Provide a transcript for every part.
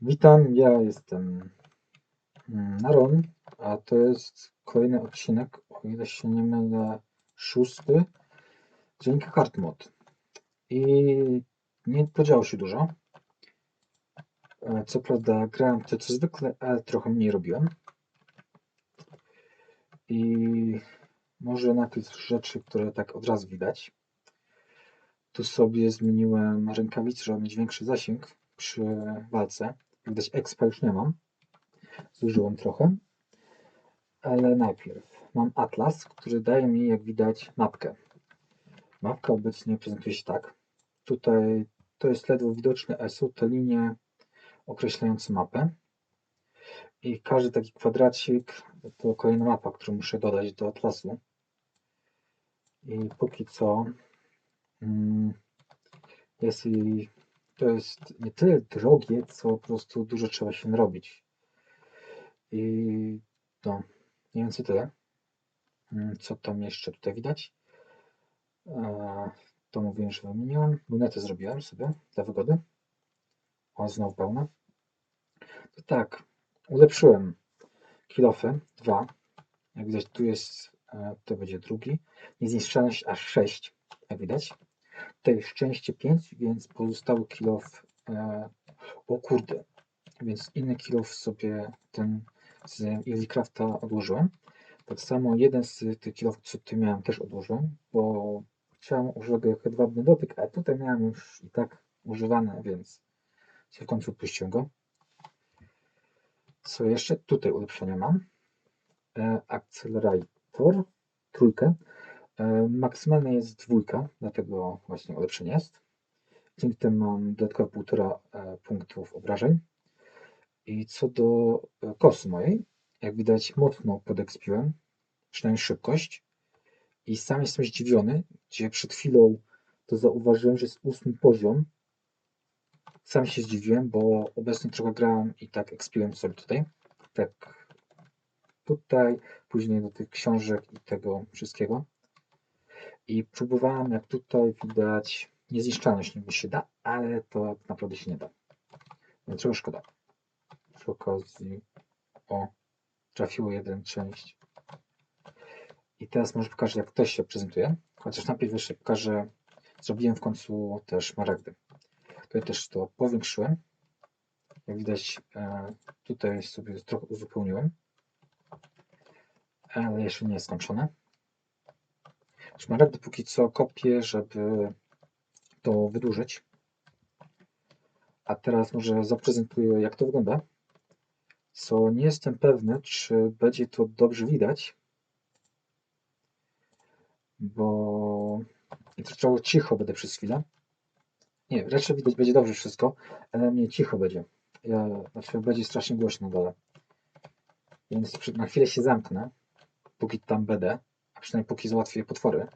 Witam, ja jestem mm, Naron, a to jest kolejny odcinek, o ile się nie mylę, szósty Dziennika Kart Mod. I nie podziało się dużo. E, Co prawda grałem to co zwykle, ale trochę mniej robiłem. I może najpierw rzeczy, które tak od razu widać. Tu sobie zmieniłem rękawice, żeby mieć większy zasięg przy walce. Widać expa już nie mam. Zużyłem trochę. Ale najpierw mam atlas, który daje mi jak widać mapkę. Mapka obecnie prezentuje się tak. Tutaj to jest ledwo widoczne, ale są te linie określające mapę. I każdy taki kwadracik to kolejna mapa, którą muszę dodać do atlasu. I póki co mm, jest i to jest nie tyle drogie, co po prostu dużo trzeba się narobić. I no, mniej więcej tyle. Mm, Co tam jeszcze tutaj widać? To mówiłem, że wymieniłem. Lunetę zrobiłem sobie dla wygody. O, znowu pełna. To tak, ulepszyłem kilofy, dwa. Jak widać, tu jest, e, to będzie drugi. Niezniszczalność aż 6, jak widać. Tutaj szczęście 5, więc pozostały kilof. E, o kurde, więc inny kilof sobie ten z Easycrafta odłożyłem. Tak samo jeden z tych kilów, co tu miałem, też odłożyłem, bo chciałem używać go jako jedwabny dotyk, a tutaj miałem już i tak używane, więc się w końcu odpuściłem go. Co jeszcze? Tutaj ulepszenia mam. E, Accelerator, trójkę. E, maksymalnie jest dwójka, dlatego właśnie ulepszenie jest. Dzięki temu mam dodatkowe półtora e, punktów obrażeń. I co do e, kosy mojej, jak widać mocno podekspiłem, przynajmniej szybkość. I sam jestem zdziwiony, gdzie przed chwilą to zauważyłem, że jest ósmy poziom. Sam się zdziwiłem, bo obecnie trochę grałem i tak ekspiłem sobie tutaj. Tak tutaj, później do tych książek i tego wszystkiego. I próbowałem, jak tutaj widać, niezniszczalność niby się da, ale to tak naprawdę się nie da. No, trochę szkoda. Przy okazji, o, trafiło jeden część. I teraz może pokażę, jak to się prezentuje. Chociaż najpierw jeszcze pokażę, zrobiłem w końcu też maragdy. Tutaj też to powiększyłem. Jak widać, e, tutaj sobie trochę uzupełniłem. Ale jeszcze nie jest skończone. Szmaragdy póki co kopię, żeby to wydłużyć. A teraz może zaprezentuję, jak to wygląda. Co nie jestem pewny, czy będzie to dobrze widać, bo trochę cicho będę przez chwilę. Nie, raczej widać będzie dobrze wszystko, ale mnie cicho będzie. Ja, znaczy będzie strasznie głośno dole. Więc na chwilę się zamknę, póki tam będę, a przynajmniej póki załatwię potwory.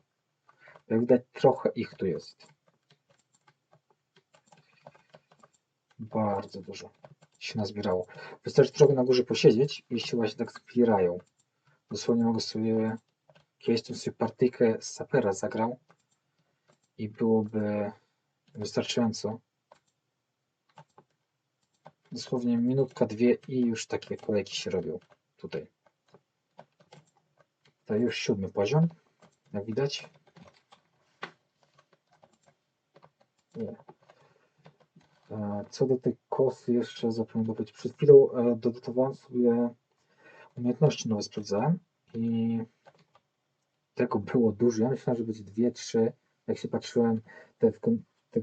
Jak widać, trochę ich tu jest. Bardzo dużo się nazbierało. Wystarczy trochę na górze posiedzieć i się właśnie tak zbierają. Dosłownie mogę sobie kiedyś tam sobie partyjkę z sapera zagrał i byłoby wystarczająco. Dosłownie minutka, dwie i już takie kolejki się robią tutaj. To już siódmy poziom, jak widać. Nie. E, Co do tej kosy jeszcze zapomniałem dodać. Przed chwilą e, dodawałem sobie umiejętności nowe sprawdzałem i tego było dużo. Ja myślałem, że będzie dwie, trzy. Jak się patrzyłem te, w, te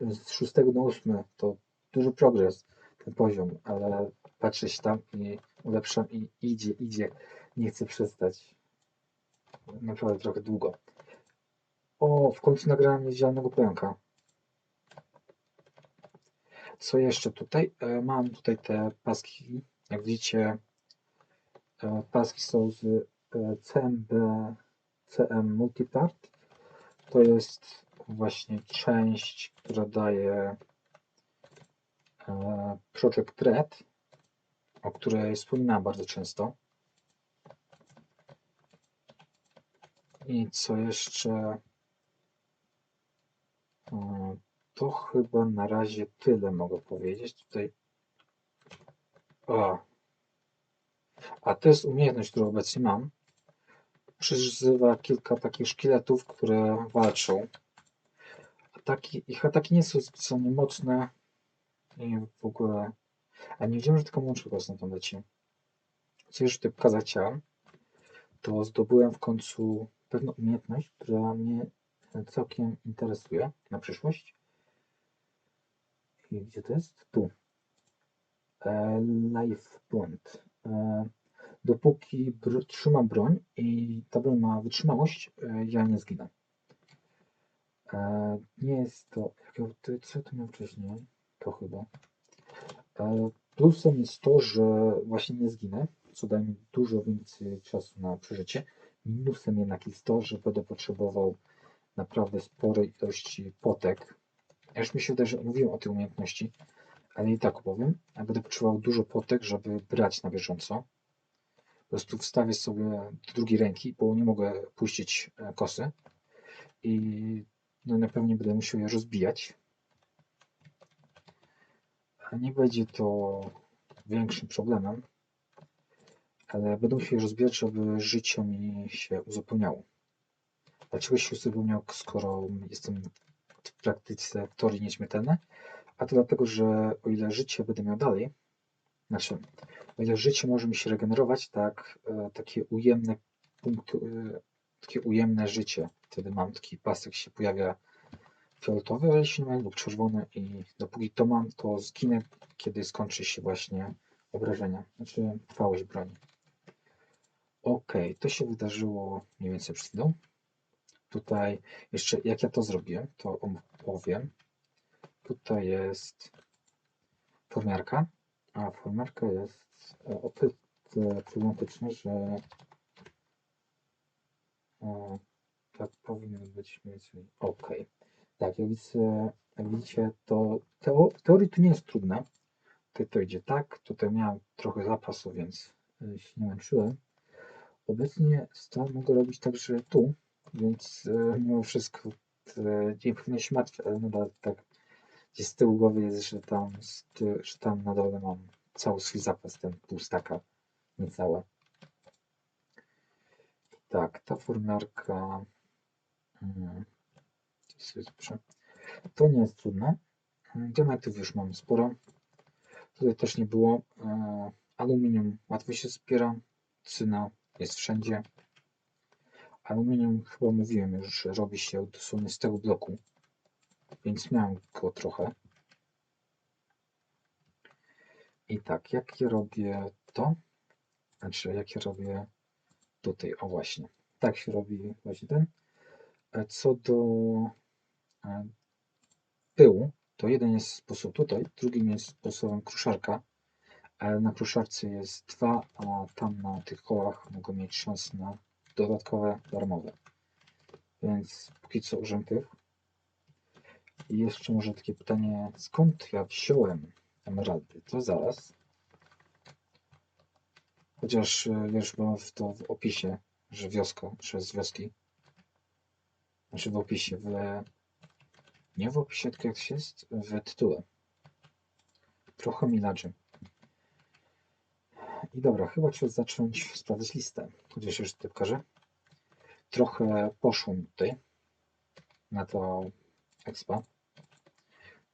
z 6 na 8 to duży progres ten poziom, ale patrzę się tam i ulepszam i idzie, idzie. Nie chcę przestać. Naprawdę trochę długo. O, w końcu nagrałem niewidzialnego pająka. Co jeszcze tutaj? E, Mam tutaj te paski. Jak widzicie, e, paski są z e, CMB CM Multipart. To jest właśnie część, która daje e, Project Red, o której wspominałem bardzo często. I co jeszcze? To chyba na razie tyle mogę powiedzieć. Tutaj O. A to jest umiejętność, którą obecnie mam. Przyzywa kilka takich szkieletów, które walczą. Ataki, ich ataki nie są specjalnie mocne i w ogóle... A nie wiedziałem, że tylko na tym leci. Co już tutaj pokazać chciałem, to zdobyłem w końcu pewną umiejętność, która mnie całkiem interesuje na przyszłość. I gdzie to jest? Tu. E, life point. E, dopóki br- trzymam broń i ta broń ma wytrzymałość, e, ja nie zginę. Nie jest to. ty- Co to miał wcześniej? To chyba. Plusem jest to, że właśnie nie zginę, co daje mi dużo więcej czasu na przeżycie. Minusem jednak jest to, że będę potrzebował naprawdę sporej ilości potek. Ja już mi się wydaje, że mówiłem o tej umiejętności, ale i tak opowiem. Ja będę potrzebował dużo potek, żeby brać na bieżąco. Po prostu wstawię sobie do drugiej ręki, bo nie mogę puścić e, kosy. I no, na pewno będę musiał je rozbijać. A Nie będzie to większym problemem, ale musiał je rozbijać, żeby życie mi się uzupełniało. Dlaczego się uzupełniał, skoro jestem w praktyce teorii nieśmiertelny? A to dlatego, że o ile życie będę miał dalej, znaczy, o ile życie może mi się regenerować, tak e, takie ujemne punkty, e, takie ujemne życie. Wtedy mam taki pasek się pojawia fioletowy, ale jeśli nie ma lub czerwony i dopóki to mam, to zginę, kiedy skończy się właśnie obrażenia, znaczy trwałość broni. Ok, to się wydarzyło mniej więcej przed chwilą. Tutaj jeszcze jak ja to zrobiłem, to opowiem. Tutaj jest formiarka, a formiarka jest e, o tyle problematyczna, że e, tak powinno być mniej więcej ok. Tak, jak widzę, jak widzicie, to teo, w teorii to nie jest trudne. Tutaj to idzie tak, tutaj miałem trochę zapasu, więc e, się nie męczyłem. Obecnie stan mogę robić także tu, więc e, mimo wszystko e, nie powinno się martwić, ale nadal tak gdzieś z tyłu głowy jest, że tam, ty, że tam na dole mam cały swój zapas, ten pół staka, niecałe. Tak, ta formiarka mm, zapiszę. To nie jest trudne. Diamentów już mam sporo. Tutaj też nie było. E, aluminium łatwo się zbiera. Cyna jest wszędzie. Aluminium chyba mówiłem już, że robi się dosłownie z tego bloku, więc miałem go trochę. I tak, jak ja robię to, znaczy jak ja robię tutaj, o właśnie, tak się robi właśnie ten. E, Co do e, pyłu, to jeden jest sposób tutaj, drugim jest sposobem kruszarka, na kruszarce jest dwa, a tam na tych kołach mogą mieć szansę na dodatkowe darmowe. Więc póki co użyłem tych. I jeszcze może takie pytanie, skąd ja wziąłem emeraldy? To zaraz. Chociaż e, wiesz, bo w to w opisie, że wioska, że z wioski. Znaczy w opisie, w... Nie w opisie, tylko jak się jest, w tytule. Trochę mi. I dobra, chyba trzeba zacząć sprawdzać listę. Chociaż już tutaj pokażę. Trochę poszło mi tutaj na to expa.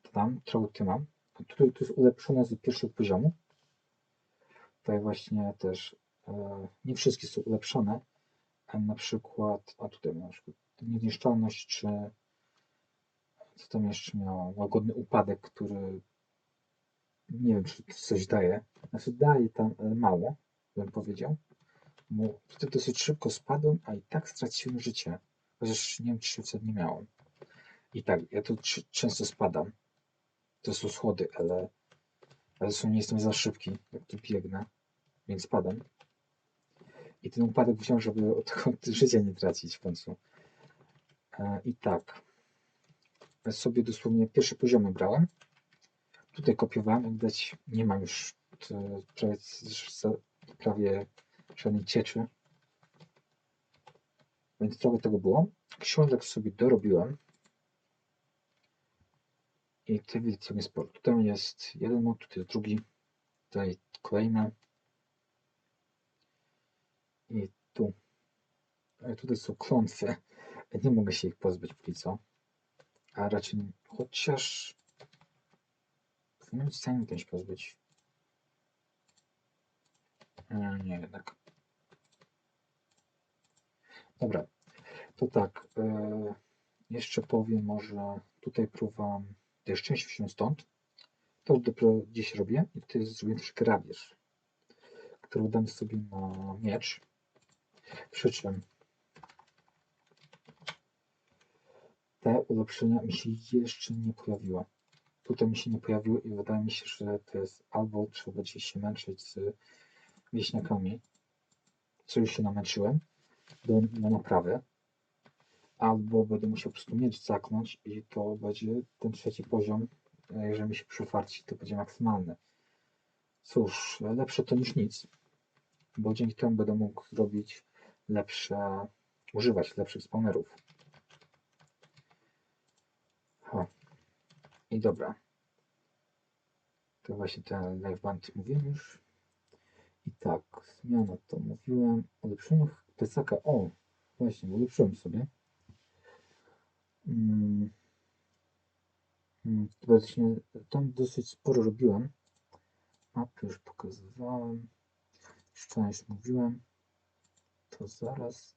To tam, trochę ty mam. Tutaj to jest ulepszone z pierwszego poziomu. Tutaj właśnie też e, nie wszystkie są ulepszone. A na przykład, a tutaj na przykład niezniszczalność, czy co tam jeszcze miało? Łagodny upadek, który nie wiem, czy coś daje. Znaczy daje tam ale mało, bym powiedział. Bo tutaj dosyć szybko spadłem, a i tak straciłem życie. Chociaż nie wiem, czy wtedy nie miałem. I tak, ja tu często spadam. To są schody, ale, ale są, nie jestem za szybki, jak tu biegnę, więc spadam. I ten upadek wziąłem, żeby od życia nie tracić w końcu. E, I tak. Sobie dosłownie pierwsze poziomy brałem. Tutaj kopiowałem, jak widać nie ma już e, prawie, prawie żadnej cieczy. Więc trochę tego było. Książek sobie dorobiłem. I tutaj widzę sobie sporo. Tutaj jest jeden mod, tutaj jest drugi. Tutaj kolejne. I tu. Ale tutaj są klątwy. Nie mogę się ich pozbyć póki co. A raczej, chociaż w stanie się pozbyć. Nie, nie jednak. Dobra, to tak. E, jeszcze powiem może tutaj próbowałem też część wziąć stąd. To dopiero dziś robię i tutaj zrobię też grabież, którą dam sobie na miecz. Przy czym te ulepszenia mi się jeszcze nie pojawiły. Tutaj mi się nie pojawiły i wydaje mi się, że to jest albo trzeba będzie się męczyć z wieśniakami, co już się namęczyłem, do, na naprawę, albo będę musiał po prostu mieć zaknąć i to będzie ten trzeci poziom, e, jeżeli mi się przyfarci, to będzie maksymalny. Cóż, lepsze to niż nic, bo dzięki temu będę mógł zrobić lepsze, używać lepszych spawnerów. O. I dobra. To właśnie ten live band mówiłem już. I tak, zmiana to mówiłem. Ulepszenie plecaka. O, właśnie, ulepszyłem sobie. Mm. Mm, Właśnie tam dosyć sporo robiłem. Mapy już pokazywałem. Szczęść mówiłem. To zaraz.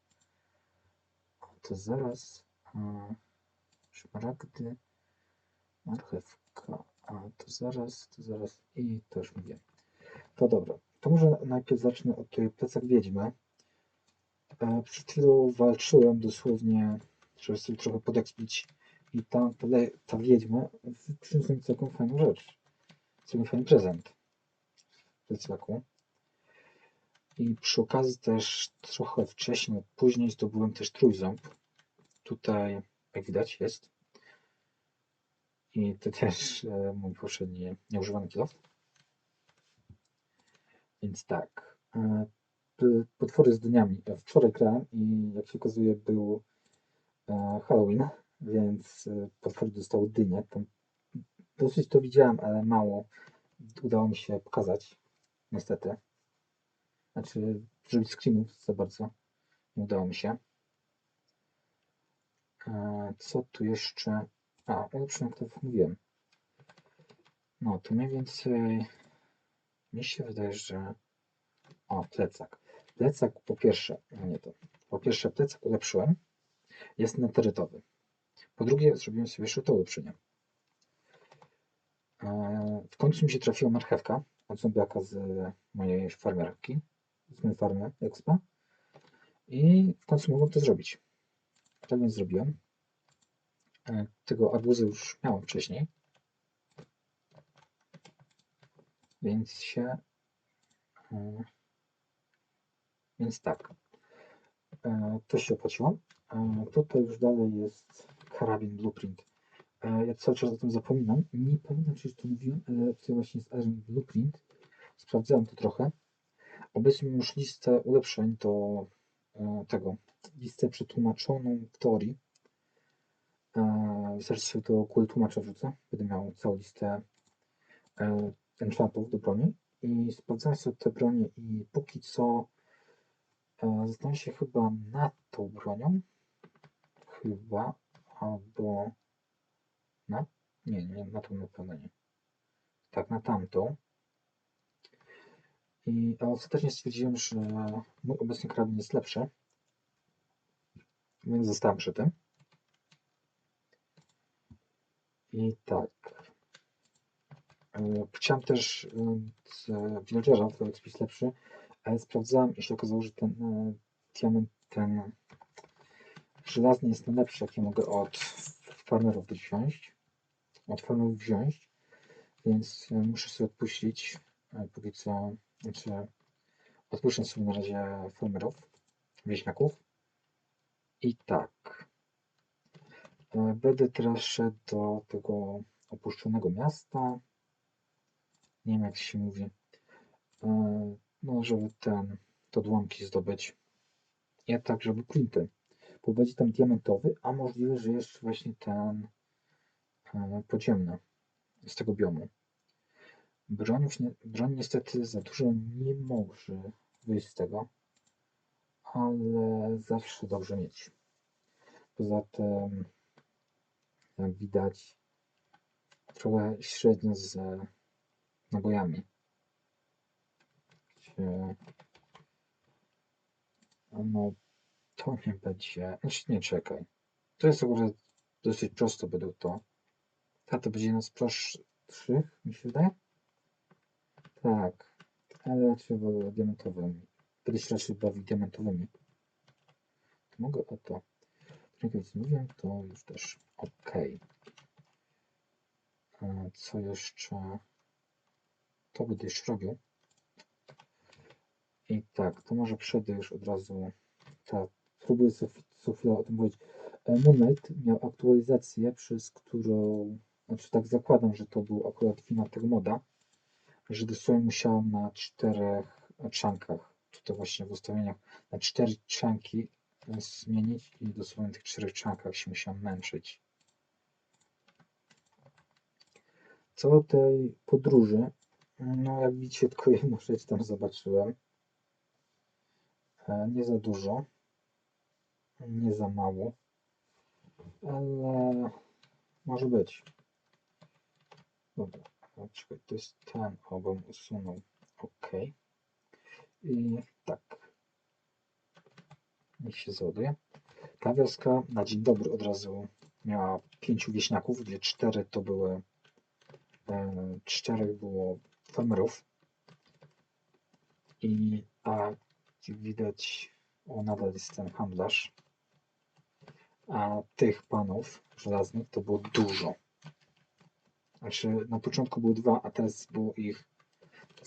To zaraz. Szmaragdy. Marchewka. A to zaraz, to zaraz. I to już mówię. To dobra. To może najpierw zacznę od tej plecak wiedźmy. E, Przed chwilą walczyłem dosłownie, żeby sobie trochę podekspić i ta, ta, ta wiedźma przyniosła mi całkiem fajną rzecz. Całkiem fajny prezent plecaku. I przy okazji też trochę wcześniej, później zdobyłem też trójząb. Tutaj, jak widać, jest. I to też e, mój poprzedni nieużywany kilof. Więc tak. e, Potwory z dniami. E, Wczoraj grałem i jak się okazuje był Halloween, więc potwory dostały dynię. Tam dosyć to widziałem, ale mało udało mi się pokazać. Niestety. Znaczy, zrobić screenów za bardzo. Nie udało mi się. Co tu jeszcze? A, ulepszenie, jak to mówiłem. No, to mniej więcej mi się wydaje, że o, plecak. Plecak po pierwsze, no nie to. Po pierwsze, plecak ulepszyłem. Jest neterytowy. Po drugie, zrobiłem sobie jeszcze to ulepszenie. E, W końcu mi się trafiła marchewka od zombiaka z mojej farmerki, z mojej farmy Expa. I w końcu mogłem to zrobić. Tak więc zrobiłem. E, Tego arbuza już miałem wcześniej. Więc się. e, Więc tak. E, To się opłaciło. Tutaj już dalej jest karabin Blueprint. Ja cały czas o tym zapominam. Nie pamiętam, czy już to mówiłem, ale tutaj właśnie jest Iron Blueprint. Sprawdzałem to trochę. Obecnie już listę ulepszeń do tego. Listę przetłumaczoną w teorii. Wystarczy sobie to Google tłumacza wrzucę. Będę miał całą listę e, enchantów do broni. I sprawdzałem sobie te bronie i póki co e, zastanawiam się chyba nad tą bronią. Chyba. Albo na? Nie, nie, na tą na pewno nie. Tak, na tamtą. I ostatecznie stwierdziłem, że mój obecny karabin jest lepszy. Więc zostałem przy tym. I tak. E, Chciałem też e, z Villagera, to XP lepszy, ale sprawdzałem i się okazało, że ten e, diament, ten żelazny jest najlepszy, jaki mogę od farmerów wziąć. Od farmerów wziąć. Więc muszę sobie odpuścić póki co, znaczy odpuszczę sobie na razie farmerów, wieśniaków. I tak. E, Będę teraz szedł do tego opuszczonego miasta. Nie wiem jak się mówi. E, No, żeby ten, te odłamki zdobyć. Ja tak, żeby printy. Bo będzie tam diamentowy, a możliwe, że jeszcze właśnie ten e, podziemny z tego biomu. Broń, broń niestety za dużo nie może wyjść z tego, ale zawsze dobrze mieć. Poza tym, widać, trochę średnio z nabojami. Gdzie, no, to nie będzie. Znaczy, nie czekaj. To jest akurat dosyć prosto będą to. A to będzie nas prostszych, mi się wydaje? Tak, ale raczej diamentowymi. Się raczej bawił diamentowymi. To mogę o to. Jak już mówiłem, to już też ok. Co jeszcze? To będę już robił. I tak, to może przejdę już od razu. Tak, spróbuję co, co chwilę o tym powiedzieć. E, Moonlight miał aktualizację, przez którą, znaczy tak zakładam, że to był akurat wina tego moda, że dosłownie musiałem na czterech czankach, tutaj właśnie w ustawieniach, na cztery czanki zmienić i dosłownie tych czterech czankach się musiałem męczyć. Co do tej podróży, no jak widzicie, tylko jedną rzecz tam zobaczyłem. E, Nie za dużo, nie za mało, ale może być. Dobra, czekaj, to jest ten obym usunął. OK. I tak. Niech się załaduje. Ta wioska na dzień dobry od razu miała pięciu wieśniaków, gdzie cztery to były e, czterech było farmerów. I a jak widać, o nadal jest ten handlarz. A tych panów żelaznych to było dużo. Znaczy na początku było dwa, a teraz było ich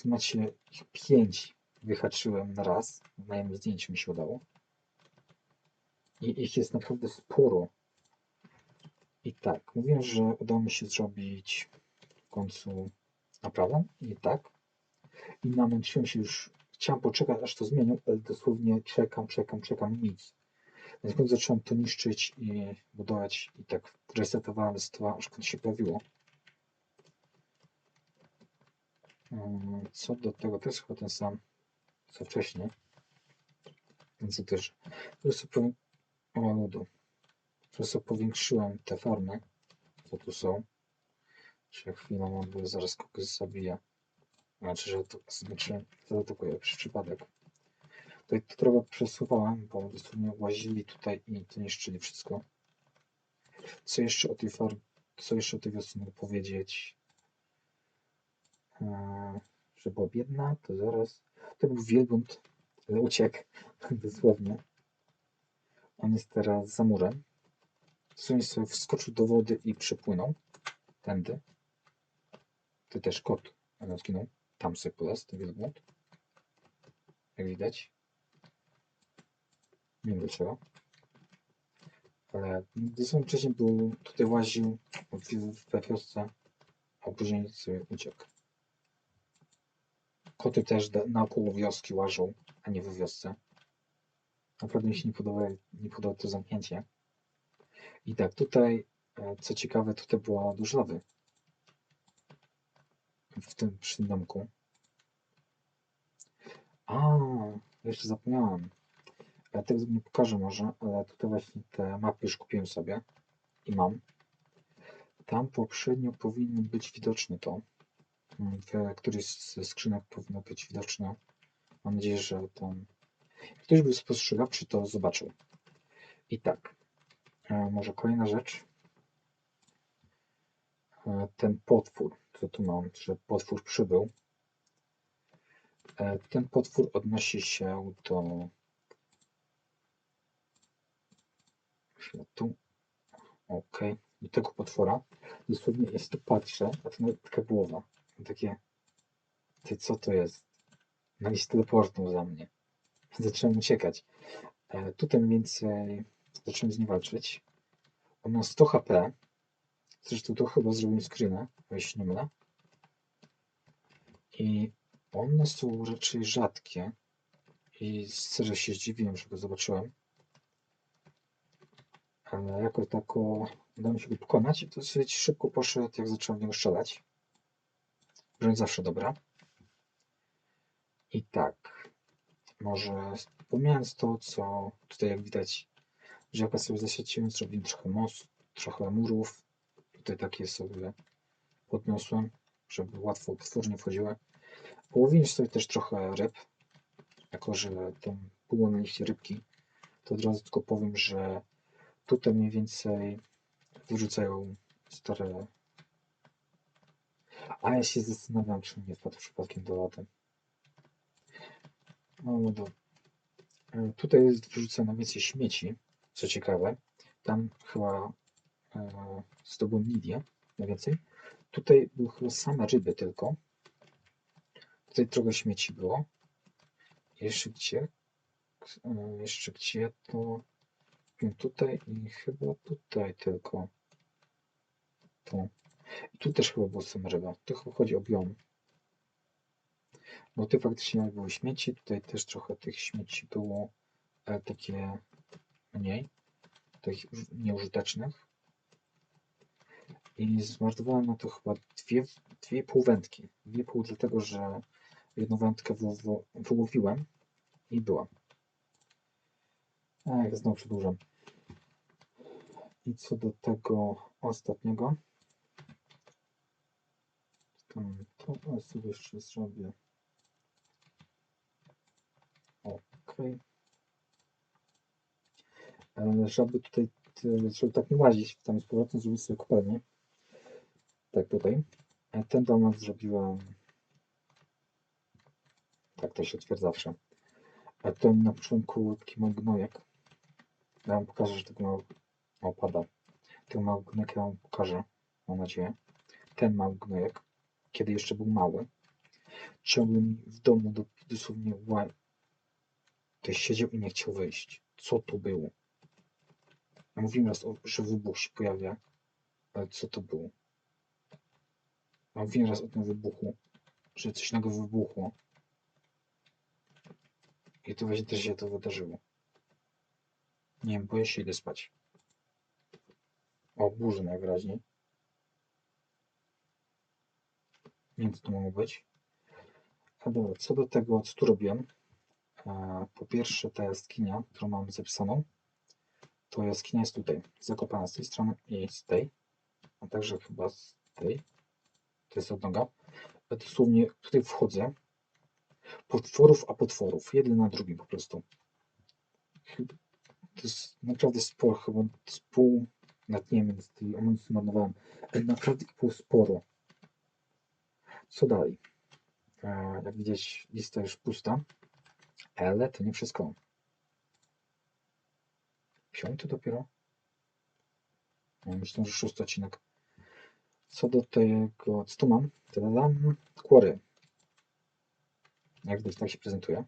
macie ich pięć wyhaczyłem na raz. Na jednym zdjęciu mi się udało. I ich jest naprawdę sporo. I tak, mówiłem, że udało mi się zrobić w końcu naprawę. I tak. I namęczyłem się już. Chciałem poczekać, aż to zmienią, ale dosłownie czekam, czekam, czekam, nic. W końcu zacząłem to niszczyć i budować. I tak resetowałem to, aż końcu się pojawiło. Mm, Co do tego, to jest chyba ten sam co wcześniej. Więc też. Po prostu powiem, o ludu. Po prostu powiększyłem te farmy, co tu są. Czy chwilę mam, bo zaraz kogoś zabija. Znaczy, że to znaczy, zaatakuje przez przypadek. Tutaj to trochę przesuwałem, bo dosłownie łazili tutaj i to niszczyli wszystko. Co jeszcze o tej farm, co jeszcze o tej wiosce mogę powiedzieć? Eee, że była biedna, to zaraz. To był wielbłąd, ale uciekł, dosłownie. On jest teraz za murem. Dosłownie sobie wskoczył do wody i przepłynął tędy. To też kot, zginął. Tam sobie polazł, wielbłąd. Jak widać. Nie wiem dlaczego. Ale dosłownie wcześniej był, tutaj łaził we wiosce, a później sobie uciekł. Koty też naokoło wioski łażą, a nie w wiosce. Naprawdę mi się nie podoba, nie podoba to zamknięcie. I tak, tutaj, e, co ciekawe, tutaj była dużo lawy. W tym przy tym domku. A, jeszcze zapomniałem. Ja tego nie pokażę może, ale tutaj właśnie te mapy już kupiłem sobie i mam. Tam poprzednio powinno być widoczne to. Mm, W którejś z skrzynek powinno być widoczne. Mam nadzieję, że tam ktoś był spostrzegawczy, to zobaczył. I tak, e, może kolejna rzecz. E, Ten potwór, co tu mam, że potwór przybył. E, Ten potwór odnosi się do światu. Ok, do tego potwora. Dosłownie jest tu patrzę, a to nawet taka głowa. Takie, ty co to jest? No i się teleportnął za mnie. Zacząłem uciekać. E, tutaj mniej więcej zacząłem z nim walczyć. On ma 100 HP. Zresztą to chyba zrobiłem screena, jeśli nie mylę. I one są raczej rzadkie. I szczerze się zdziwiłem, że go zobaczyłem. Ale jako tako udało mi się go pokonać i dosyć szybko poszedł, jak zacząłem w niego strzelać. Może zawsze dobra. I tak, może pomijając to, co tutaj jak widać, działka sobie zasieciłem, zrobiłem trochę most, trochę murów. Tutaj takie sobie podniosłem, żeby łatwo potwornie wchodziły. Połowiłem sobie też trochę ryb, jako że tam było na liście rybki, to od razu tylko powiem, że tutaj mniej więcej wyrzucają stare... A ja się zastanawiam, czy nie wpadł przypadkiem do latem. Do... E, Tutaj jest wyrzucone więcej śmieci, co ciekawe. Tam chyba e, zdobyłem Lidię najwięcej. Tutaj były chyba same ryby tylko. Tutaj trochę śmieci było. Jeszcze gdzie? E, jeszcze gdzie to? Tutaj i chyba tutaj tylko. Tu. I tu też chyba było same ryba. Tu chyba chodzi o biom. Bo tu faktycznie były śmieci. Tutaj też trochę tych śmieci było e, takie mniej. Uż- nieużytecznych. I zmarnowałem na to chyba dwie, dwie pół wędki. Dwie pół dlatego, że jedną wędkę wyło- wyłowiłem i była. Jak znowu przedłużam. I co do tego ostatniego, to ja sobie jeszcze zrobię. Ok. Żeby tutaj, żeby tak nie łazić tam z powrotem, zrobić sobie kopalnię. Tak tutaj. Ten domek zrobiłem. Tak to się otwiera zawsze. A ten na początku taki mały gnojek. Ja wam pokażę, że tego małego... O, pada. Tego małego gnojka ja wam pokażę. Mam nadzieję. Ten mały gnojek, kiedy jeszcze był mały, ciągle mi w domu do, dosłownie To siedział i nie chciał wyjść. Co to było? Ja mówiłem raz, o, że wybuch się pojawia. Ale co to było? Ja mówiłem raz o tym wybuchu, że coś nagle wybuchło. I to właśnie też się to wydarzyło. Nie wiem, boję się, idę spać. O, burzy najwyraźniej. Nie wiem, co to mogło być. A dobra, co do tego, co tu robiłem. Po pierwsze, ta jaskinia, którą mam zapisaną, to jaskinia jest tutaj, zakopana z tej strony i z tej, a także chyba z tej. To jest odnoga. Dosłownie tutaj wchodzę. Potworów, a potworów. Jeden na drugim po prostu. To jest naprawdę sporo, chyba z pół, nawet nie wiem, z tej amunicji marnowałem, naprawdę było sporo. Co dalej? E, jak widać, lista już pusta, ale to nie wszystko. Piąty dopiero? No, myślę, że szósty odcinek. Co do tego, co tu mam? Tadam, kłory. Jak widać, tak się prezentuje.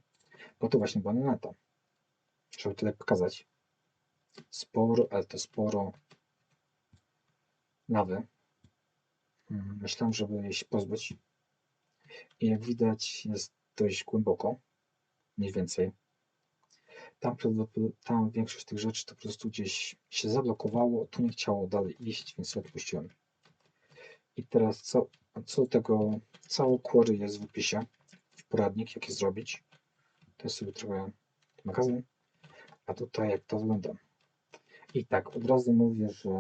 Bo to właśnie była naneta. Żeby tyle pokazać. Sporo, ale to sporo lawy. Mm, Myślałem, żeby jej się pozbyć. I jak widać, jest dość głęboko. Mniej więcej. Tam, tam większość tych rzeczy to po prostu gdzieś się zablokowało, tu nie chciało dalej iść, więc odpuściłem. I teraz co, co tego, całe query jest w opisie, w poradnik, jak je zrobić. To jest sobie trochę magazyn, a tutaj jak to wygląda. I tak, od razu mówię, że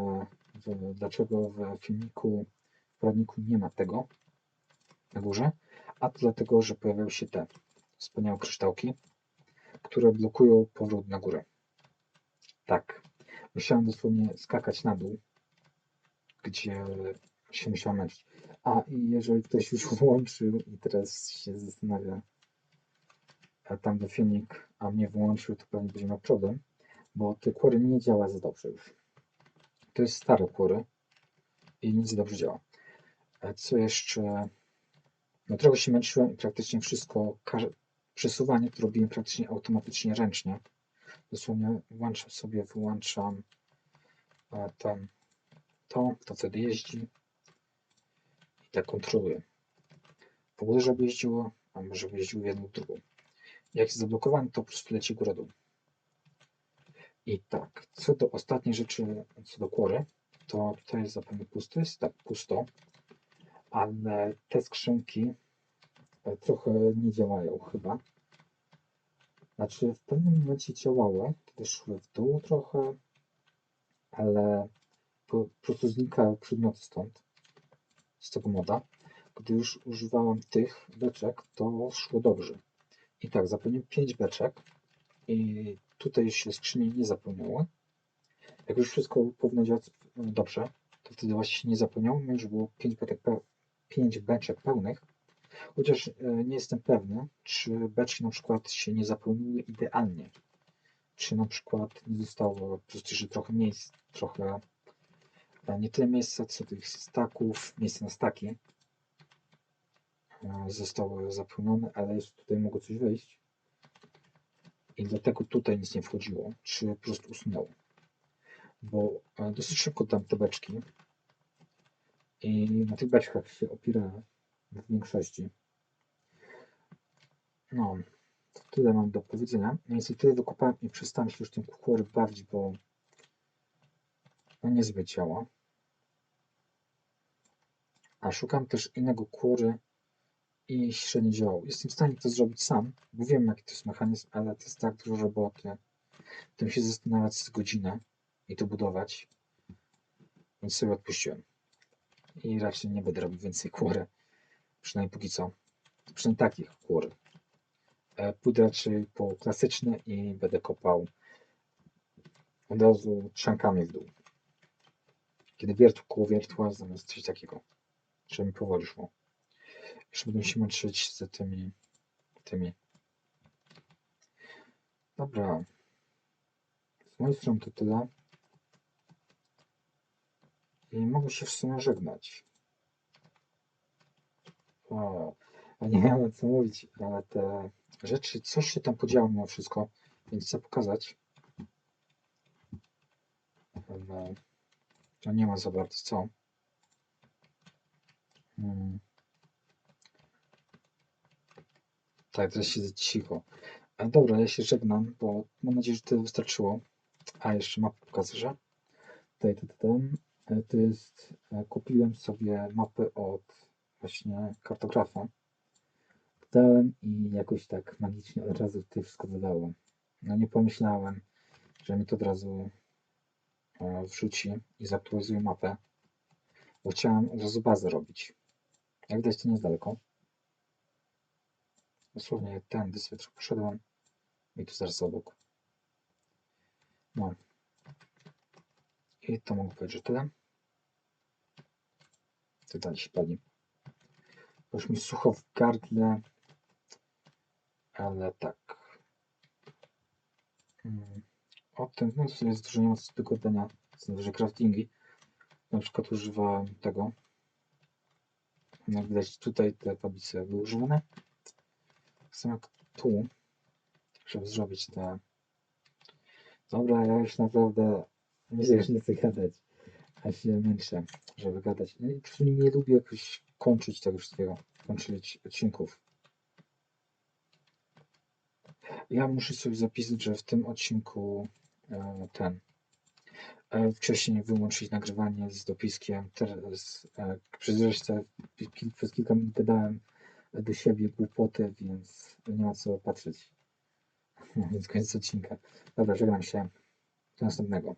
w, dlaczego w filmiku, w poradniku nie ma tego na górze, a to dlatego, że pojawiają się te wspaniałe kryształki, które blokują powrót na górę. Tak, musiałem dosłownie skakać na dół, gdzie się musiałem męczyć. A i jeżeli ktoś już włączył i teraz się zastanawia, a tam do filmik, a mnie włączył, to pewnie będzie miał problem, bo te query nie działa za dobrze już. To jest stare query i nic dobrze działa. Co jeszcze? No trochę się męczyłem i praktycznie wszystko, przesuwanie to robiłem praktycznie automatycznie ręcznie. Dosłownie włączam sobie, wyłączam e, ten, to, to wtedy jeździ i tak kontroluję. W ogóle, żeby jeździło, a może w jedną, drugą. Jak jest zablokowany, to po prostu leci górę dół. I tak, co do ostatniej rzeczy, co do kłory, to tutaj jest zapewne pusty, jest tak pusto, ale te skrzynki trochę nie działają chyba. Znaczy w pewnym momencie działały, kiedy szły w dół trochę, ale po, prostu znikają przedmioty stąd, z tego moda. Gdy już używałem tych beczek, to szło dobrze. I tak, zapełniłem 5 beczek i tutaj się skrzynie nie zapełniały. Jak już wszystko powinno działać dobrze, to wtedy właśnie się nie zapełniało, mimo że było 5 beczek, pe 5 beczek pełnych. Chociaż e, nie jestem pewny, czy beczki na przykład się nie zapełniły idealnie. Czy na przykład nie zostało że trochę miejsc, trochę e, nie tyle miejsca, co tych staków, miejsce na staki e, zostało zapełnione, ale jeszcze tutaj mogło coś wejść. I dlatego tutaj nic nie wchodziło, czy po prostu usunęło. Bo dosyć szybko dam te beczki i na tych beczkach się opierałem w większości. No, to tyle mam do powiedzenia. Więc tyle wykopałem i przestałem się już tym kukury bawić, bo no niezbyt działa. A szukam też innego kury i średnio działał. Jestem w stanie to zrobić sam, bo wiem jaki to jest mechanizm, ale to jest tak dużo roboty. Tym się zastanawiać z godzinę i to budować. Więc sobie odpuściłem. I raczej nie będę robił więcej kury. Przynajmniej póki co. Przynajmniej takich kur. E, pójdę raczej po klasyczne i będę kopał od razu trzankami w dół. Kiedy wiertło koło wiertła zamiast coś takiego. Żeby mi powoli szło. Jeszcze będę się męczyć z tymi tymi. Dobra. Z mojej strony to tyle. I mogę się w sumie żegnać. Nie wiem co mówić, ale te rzeczy, coś się tam podziało mimo wszystko, więc chcę pokazać. Ale to nie ma za bardzo co. Hmm. Tak, teraz siedzę cicho. A dobra, ja się żegnam, bo mam nadzieję, że to wystarczyło. A jeszcze mapę pokażę. Tutaj, tutaj, tutaj. To jest, e, kupiłem sobie mapy od właśnie kartografa. Dałem i jakoś tak magicznie od razu tutaj wszystko wydało. No nie pomyślałem, że mi to od razu e, wrzuci i zaktualizuje mapę, bo chciałem od razu bazę robić. Jak widać to nie jest daleko. Dosłownie sobie trochę poszedłem i tu zaraz obok. No. I to mogę powiedzieć, że tyle. To dalej się pali. Już mi sucho w gardle. Ale tak. Hmm. O tym, no to jest dużo nie ma co do gadania. Są duże craftingi. Na przykład używałem tego. Jak widać tutaj te tablice były używane. Tak samo jak tu. Żeby zrobić te... Dobra, ja już naprawdę myślę, że nie chcę gadać. A się męczę, żeby gadać. No prostu nie lubię jakoś kończyć tego wszystkiego. Kończyć odcinków. Ja muszę sobie zapisać, że w tym odcinku e, ten e, wcześniej wyłączyć nagrywanie z dopiskiem. Teraz e, przez resztę przez kilka minut dodałem do siebie głupoty, więc nie ma co patrzeć. więc koniec odcinka. Dobra, żegnam się. Do następnego.